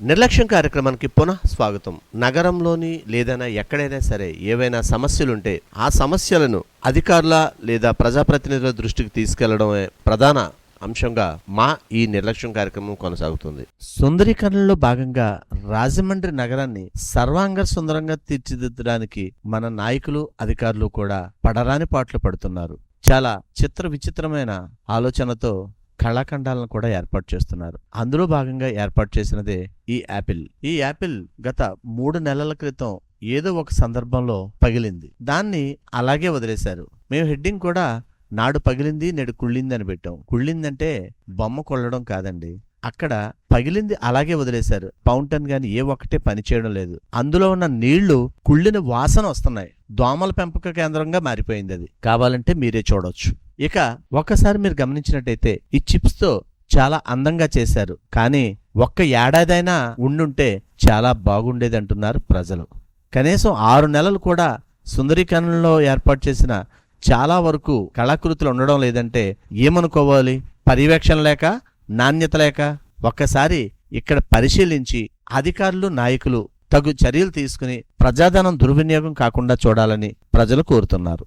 నిర్లక్ష్యం కార్యక్రమానికి పునః స్వాగతం. నగరంలోని లేదైనా ఎక్కడైనా సరే ఏవైనా సమస్యలుంటే ఆ సమస్యలను అధికారుల లేదా ప్రజాప్రతినిధుల దృష్టికి తీసుకెళ్ళడమే ప్రధాన అంశంగా మా ఈ నిర్లక్ష్యం కార్యక్రమం కొనసాగుతుంది. సుందరీకరణలో భాగంగా రాజమండ్రి నగరాన్ని సర్వాంగ సుందరంగా తీర్చిదిద్దడానికి మన నాయకులు అధికారులు కూడా పడరాని పాటలు పడుతున్నారు. చాలా చిత్ర విచిత్రమైన ఆలోచనతో కళాఖండాలను కూడా ఏర్పాటు చేస్తున్నారు. అందులో భాగంగా ఏర్పాటు చేసినదే ఈ యాపిల్. ఈ యాపిల్ గత మూడు నెలల క్రితం ఏదో ఒక సందర్భంలో పగిలింది. దాన్ని అలాగే వదిలేశారు. మేము హెడ్డింగ్ కూడా నాడు పగిలింది నేడు కుళ్ళింది అని పెట్టాం. కుళ్ళిందంటే బొమ్మ కొల్లడం కాదండి. అక్కడ పగిలింది అలాగే వదిలేశారు. ఫౌంటైన్ గాని ఏ ఒక్కటే పని చేయడం లేదు. అందులో ఉన్న నీళ్ళు కుళ్ళిన వాసన వస్తున్నాయి. దోమల పెంపక కేంద్రంగా మారిపోయింది అది. కావాలంటే మీరే చూడొచ్చు. ఇక ఒక్కసారి మీరు గమనించినట్టయితే ఈ చిప్స్తో చాలా అందంగా చేశారు. కానీ ఒక్క ఏడాదైనా ఉండుంటే చాలా బాగుండేది అంటున్నారు ప్రజలు. కనీసం ఆరు నెలలు కూడా సుందరీకరణలో ఏర్పాటు చేసిన చాలా వరకు కళాకృతులు ఉండడం లేదంటే ఏమనుకోవాలి? పర్యవేక్షణ లేక నాణ్యత లేక? ఒక్కసారి ఇక్కడ పరిశీలించి అధికారులు నాయకులు తగు చర్యలు తీసుకుని ప్రజాధనం దుర్వినియోగం కాకుండా చూడాలని ప్రజలు కోరుతున్నారు.